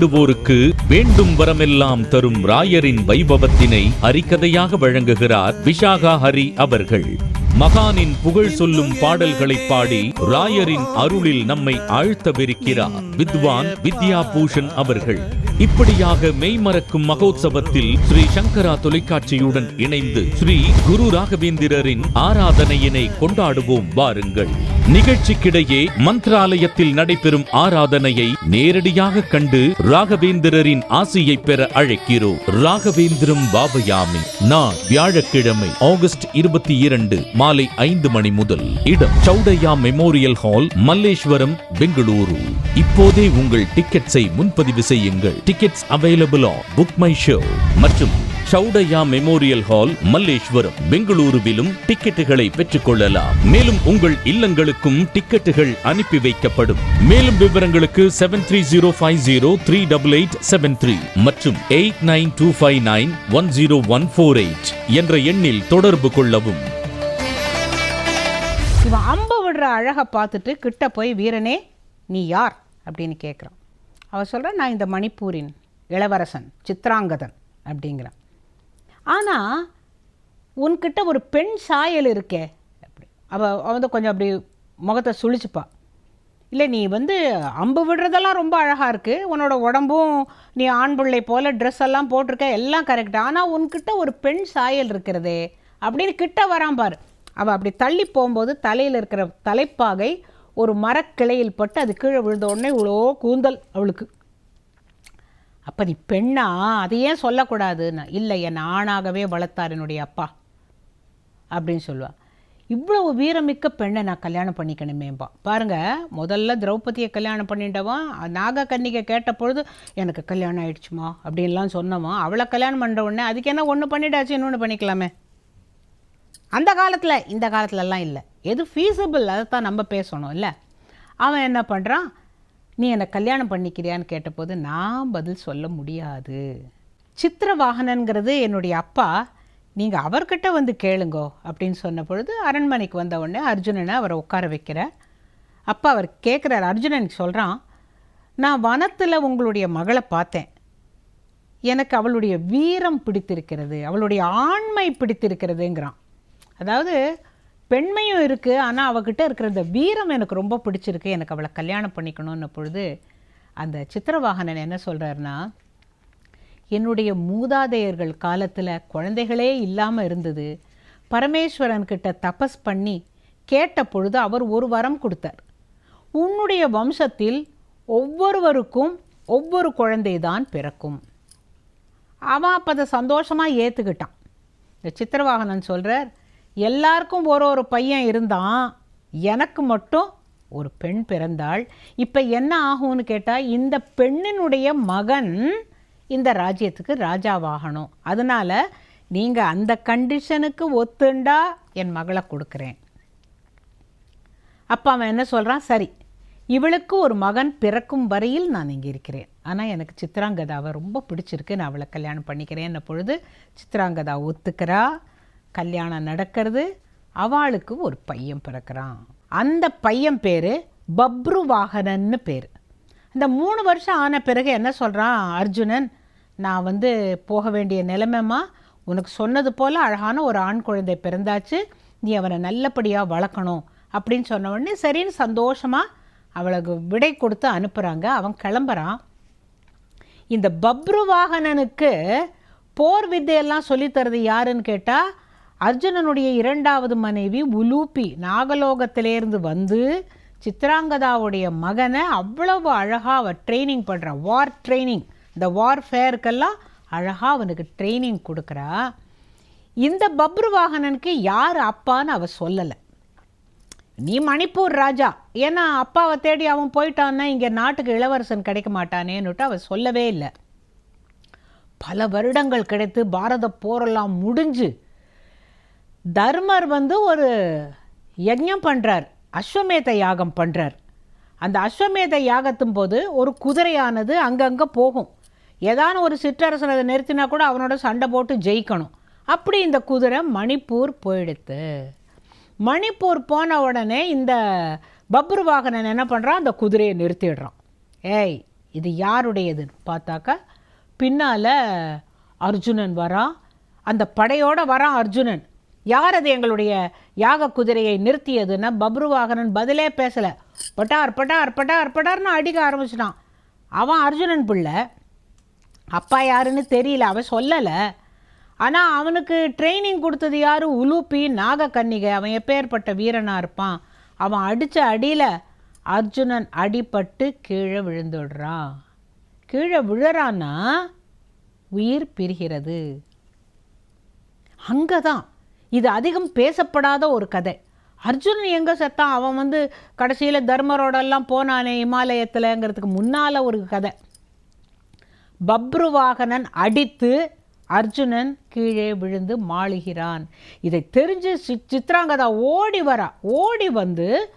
வேண்டுவோருக்கு வேண்டும் வரமெல்லாம் தரும் ராயரின் வைபவத்தினை ஹரிக்கதையாக வழங்குகிறார் விஷாகா ஹரி அவர்கள். மகானின் புகழ் சொல்லும் பாடல்களை பாடி ராயரின் அருளில் நம்மை ஆழ்த்தவிருக்கிறார். வித்வான் வித்யா பூஷன் அவர்கள். இப்படியாக மெய்மறக்கும் மகோத்சவத்தில் ஸ்ரீ சங்கரா தொலைக்காட்சியுடன் இணைந்து ஸ்ரீ குரு ராகவேந்திரரின் ஆராதனையினை கொண்டாடுவோம் வாருங்கள். நிகழ்ச்சிக்கிடையே மந்திராலயத்தில் நடைபெறும் ஆராதனையை நேரடியாக கண்டு ராகவேந்திரரின் ஆசியை பெற அழைக்கிறோம். ராகவேந்திரம் பாபயாமி நான் வியாழக்கிழமை ஆகஸ்ட் இருபத்தி இரண்டு மாலை ஐந்து மணி முதல். இடம் சௌடையா மெமோரியல் ஹால் மல்லேஸ்வரம் பெங்களூரு. இப்போதே உங்கள் டிக்கெட்ஸை முன்பதிவு செய்யுங்கள். Tickets available on book my show மற்றும் சௌடையா மெமோரியல் ஹால் மல்லேஸ்வரம் பெங்களூருவிலும் டிக்கெட்டுகளை பெற்றுக் கொள்ளலாம் மேலும் உங்கள் இல்லங்களுக்கும் டிக்கெட்டுகள் அனுப்பி வைக்கப்படும். மேலும் விவரங்களுக்கு seven three zero five zero three double eight seven three மற்றும் eight nine two five nine one zero one four eight என்ற எண்ணில் தொடர்பு கொள்ளவும். இவன் அம்பு விடுற அழகை பார்த்துட்டு கிட்ட போய் வீரனே நீ யார்? அப்படின்னு கேட்குறான் அவள் சொல்கிறான் நான் இந்த மணிப்பூரின் இளவரசன் சித்ராங்கதன் அப்படிங்கிறான் ஆனால் உன்கிட்ட ஒரு பெண் சாயல் இருக்கே அப்படி. அவள் வந்து கொஞ்சம் அப்படி முகத்தை சுழிச்சுப்பா. இல்லை நீ வந்து அம்பு விடுறதெல்லாம் ரொம்ப அழகாக இருக்குது உன்னோட உடம்பும் நீ ஆண் பிள்ளை போல் ட்ரெஸ் எல்லாம் போட்டிருக்க எல்லாம் கரெக்டாக ஆனால் உன்கிட்ட ஒரு பெண் சாயல் இருக்கிறதே அப்படின்னு கிட்ட வரான் பாரு. அவள் அப்படி தள்ளி போகும்போது தலையில் இருக்கிற தலைப்பாகை ஒரு மரக்கிளையில் பட்டு அது கீழே விழுந்த உடனே இவ்வளோ கூந்தல் அவளுக்கு. அப்போ நீ பெண்ணா அதை ஏன் சொல்லக்கூடாதுன்னு? இல்லை என் ஆணாகவே வளர்த்தார் என்னுடைய அப்பா. அப்படின்னு சொல்லுவாள் இவ்வளவு வீரமிக்க பெண்ணை நான் கல்யாணம் பண்ணிக்கணுமேம்பா. பாருங்க முதல்ல திரௌபதியை கல்யாணம் பண்ணிட்டவன் நாக கன்னிகை கேட்ட பொழுது எனக்கு கல்யாணம் ஆயிடுச்சுமா? அப்படின்லாம் சொன்னவன். அவளை கல்யாணம் பண்ணுற உடனே அதுக்கு என்ன ஒன்று பண்ணிட்டாச்சு இன்னொன்று பண்ணிக்கலாமே? அந்த காலத்தில் இந்த காலத்துலலாம் இல்லை. எது ஃபீஸபிள் தான் நம்ம பேசணும் இல்லை? அவன் என்ன பண்ணுறான் நீ என்னை கல்யாணம் பண்ணிக்கிறியான்னு கேட்டபோது நான் பதில் சொல்ல முடியாது. சித்திரவாகனங்கிறது என்னுடைய அப்பா. நீங்கள் அவர்கிட்ட வந்து கேளுங்கோ அப்படின்னு சொன்ன பொழுது அரண்மனைக்கு வந்த உடனே அர்ஜுனனை அவரை உட்கார வைக்கிற. அப்பா அவர் கேட்குறார் அர்ஜுனனுக்கு சொல்கிறான் நான் வனத்தில் உங்களுடைய மகளை பார்த்தேன். எனக்கு அவளுடைய வீரம் பிடித்திருக்கிறது அவளுடைய ஆண்மை பிடித்திருக்கிறதுங்கிறான். அதாவது பெண்மையும் இருக்குது ஆனால் அவகிட்ட இருக்கிற இந்த வீரம் எனக்கு ரொம்ப பிடிச்சிருக்கு. எனக்கு அவளை கல்யாணம் பண்ணிக்கணும்னு பொழுது அந்த சித்திரவாகனன் என்ன சொல்கிறாருன்னா என்னுடைய மூதாதையர்கள் காலத்தில் குழந்தைகளே இல்லாமல் இருந்தது. பரமேஸ்வரன்கிட்ட தபஸ் பண்ணி கேட்ட பொழுது அவர் ஒரு வரம் கொடுத்தார். உன்னுடைய வம்சத்தில் ஒவ்வொருவருக்கும் ஒவ்வொரு குழந்தை தான் பிறக்கும். அவன் அப்போ அதை சந்தோஷமாக ஏற்றுக்கிட்டான் இந்த சித்திரவாகனன் சொல்கிறார் எல்லாருக்கும் ஒரு ஒரு பையன் இருந்தான் எனக்கு மட்டும் ஒரு பெண் பிறந்தாள். இப்போ என்ன ஆகும்னு கேட்டால் இந்த பெண்ணினுடைய மகன் இந்த ராஜ்யத்துக்கு ராஜாவாகணும். அதனால் நீங்கள் அந்த கண்டிஷனுக்கு ஒத்துண்டா என் மகளை கொடுக்குறேன். அப்போ அவன் என்ன சொல்கிறான் சரி இவளுக்கு ஒரு மகன் பிறக்கும் வரையில் நான் இங்கே இருக்கிறேன். ஆனால் எனக்கு சித்ராங்கதாவை ரொம்ப பிடிச்சிருக்கு. நான் அவளை கல்யாணம் பண்ணிக்கிறேன்ன பொழுது சித்ராங்கதா ஒத்துக்கிறா. கல்யாணம் நடக்கிறது அவளுக்கு ஒரு பையன் பிறக்கிறான். அந்த பையன் பேர் பப்ருவாகனன்னு பேர். இந்த மூணு வருஷம் ஆன பிறகு என்ன சொல்கிறான் அர்ஜுனன் நான் வந்து போக வேண்டிய நிலைமைமா உனக்கு சொன்னது போல் அழகான ஒரு ஆண் குழந்தை பிறந்தாச்சு. நீ அவனை நல்லபடியாக வளர்க்கணும். அப்படின்னு சொன்ன உடனே சரின்னு சந்தோஷமாக அவளுக்கு விடை கொடுத்து அனுப்புகிறாங்க அவன் கிளம்புறான். இந்த பப்ருவாகனனுக்கு போர் வித்தையெல்லாம் சொல்லித்தரது யாருன்னு கேட்டால் அர்ஜுனனுடைய இரண்டாவது மனைவி உலூப்பி நாகலோகத்திலேருந்து வந்து சித்ராங்கதாவுடைய மகனை அவ்வளவு அழகாக அவள் ட்ரைனிங் பண்ணுறா வார் ட்ரைனிங் இந்த வார்ஃபேருக்கெல்லாம் அழகாக அவனுக்கு ட்ரைனிங் கொடுக்குறா. இந்த பப்ருவாகனனுக்கு யார் அப்பான்னு அவள் சொல்லலை. நீ மணிப்பூர் ராஜா. ஏன்னா அப்பாவை தேடி அவன் போயிட்டான்னா இங்கே நாட்டுக்கு இளவரசன் கிடைக்க மாட்டானேன்னுட்டு அவள் சொல்லவே இல்லை. பல வருடங்கள் கிடைத்து பாரத போரெல்லாம் முடிஞ்சு தர்மர் வந்து ஒரு யஜ்ஞம் பண்ணுறார் அஸ்வமேத யாகம் பண்ணுறார் அந்த அஸ்வமேத யாகத்தும் போது ஒரு குதிரையானது அங்கங்கே போகும். ஏதான ஒரு சிற்றரசன் அதை நிறுத்தினா கூட அவனோட சண்டை போட்டு ஜெயிக்கணும். அப்படி இந்த குதிரை மணிப்பூர் போயிடுத்து. மணிப்பூர் போன உடனே இந்த பப்ரு வாகனன் என்ன பண்ணுறான் அந்த குதிரையை நிறுத்திடுறான். ஏய் இது யாருடையதுன்னு பார்த்தாக்கா பின்னால் அர்ஜுனன் வரான். அந்த படையோட வரான் அர்ஜுனன். யார் அது எங்களுடைய யாக குதிரையை நிறுத்தியதுன்னா பப்ருவாகனன் பதிலே பேசலை. பட்டார் பட்டார் பட்டார் பட்டார்னு அடிக்க ஆரம்பிச்சிட்டான். அவன் அர்ஜுனன் பிள்ளை. அப்பா யாருன்னு தெரியல அவன் சொல்லலை. ஆனால் அவனுக்கு ட்ரைனிங் கொடுத்தது யார்? உலுப்பி நாகக்கன்னிகை. அவன் எப்பேற்பட்ட வீரனாக இருப்பான்? அவன் அடித்த அடியில் அர்ஜுனன் அடிபட்டு கீழே விழுந்துடுறான் கீழே விழறான்னா உயிர் பிரிகிறது. அங்கே தான் இது அதிகம் பேசப்படாத ஒரு கதை. அர்ஜுனன் எங்கே செத்தான்? அவன் வந்து கடைசியில் தர்மரோடெல்லாம் போனானே இமாலயத்தில்ங்கிறதுக்கு முன்னால் ஒரு கதை. பப்ருவாகனன் அடித்து அர்ஜுனன் கீழே விழுந்து மாளுகிறான். இதை தெரிஞ்சு சி சித்ராங்கதா ஓடி வரா. ஓடி வந்து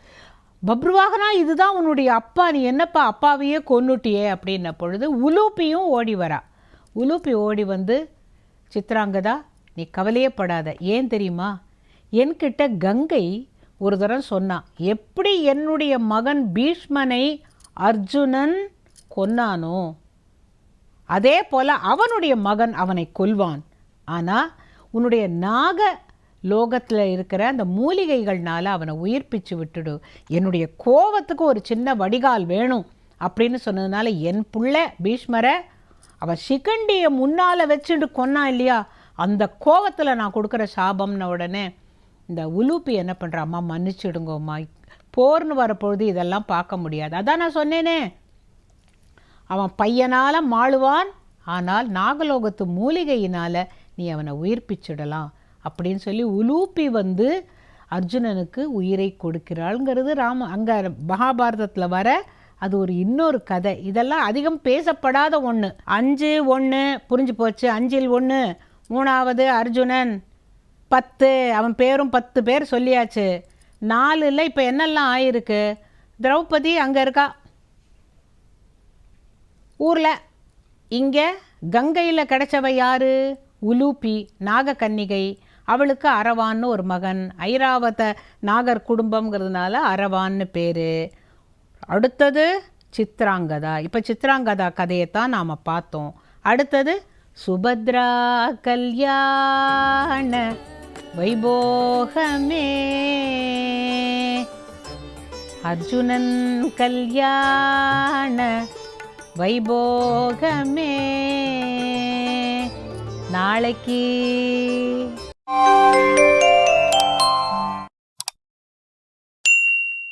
பப்ருவாகனா இதுதான் உன்னுடைய அப்பா. நீ என்னப்பா அப்பாவையே கொன்னுட்டியே? அப்படின்ன பொழுது உலூப்பியும் ஓடி வரா. உலூப்பி ஓடி வந்து சித்ராங்கதா நீ கவலையே படாத ஏன் தெரியுமா? என்கிட்ட கங்கை ஒரு தரம் சொன்னான் எப்படி என்னுடைய மகன் பீஷ்மனை அர்ஜுனன் கொன்னானோ அதே போல அவனுடைய மகன் அவனை கொல்வான். ஆனால் உன்னுடைய நாக லோகத்தில் இருக்கிற அந்த மூலிகைகள்னால அவனை உயிர்ப்பிச்சு விட்டுடு. என்னுடைய கோவத்துக்கு ஒரு சின்ன வடிகால் வேணும் அப்படின்னு சொன்னதுனால என் புள்ள பீஷ்மரை அவன் சிக்கண்டியை முன்னால் வச்சுட்டு கொன்னான் இல்லையா? அந்த கோவத்தில் நான் கொடுக்குற சாபம்ன உடனே இந்த உலூப்பி என்ன பண்ணுற அம்மா மன்னிச்சிடுங்கம்மா போர்னு வரப்பொழுது இதெல்லாம் பார்க்க முடியாது. அதான் நான் சொன்னேனே. அவன் பையனால் மாழுவான் ஆனால் நாகலோகத்து மூலிகையினால் நீ அவனை உயிர்ப்பிச்சிடலாம் அப்படின்னு சொல்லி உலூப்பி வந்து அர்ஜுனனுக்கு உயிரை கொடுக்கிறாள்ங்கிறது ராம அங்கே மகாபாரதத்தில் வர அது ஒரு இன்னொரு கதை. இதெல்லாம் அதிகம் பேசப்படாத ஒன்று அஞ்சு ஒன்று புரிஞ்சு போச்சு. அஞ்சில் ஒன்று மூணாவது அர்ஜுனன். பத்து அவன் பேரும் பத்து பேர் சொல்லியாச்சு. நாலில் இப்போ என்னெல்லாம் ஆயிருக்கு? திரௌபதி அங்கே இருக்கா? ஊரில். இங்கே கங்கையில் கிடைச்சவ யாரு? உலூப்பி நாகக்கன்னிகை. அவளுக்கு அரவான்னு ஒரு மகன். ஐராவத நாகர் குடும்பம்ங்கிறதுனால அரவான்னு பேர். அடுத்தது சித்ராங்கதா. இப்போ சித்ராங்கதா கதையை தான் நாம் பார்த்தோம். அடுத்தது சுபத்ரா கல்யாண வைபோகமே. அர்ஜுனன் கல்யாண வைபோகமே. நாளைக்கு.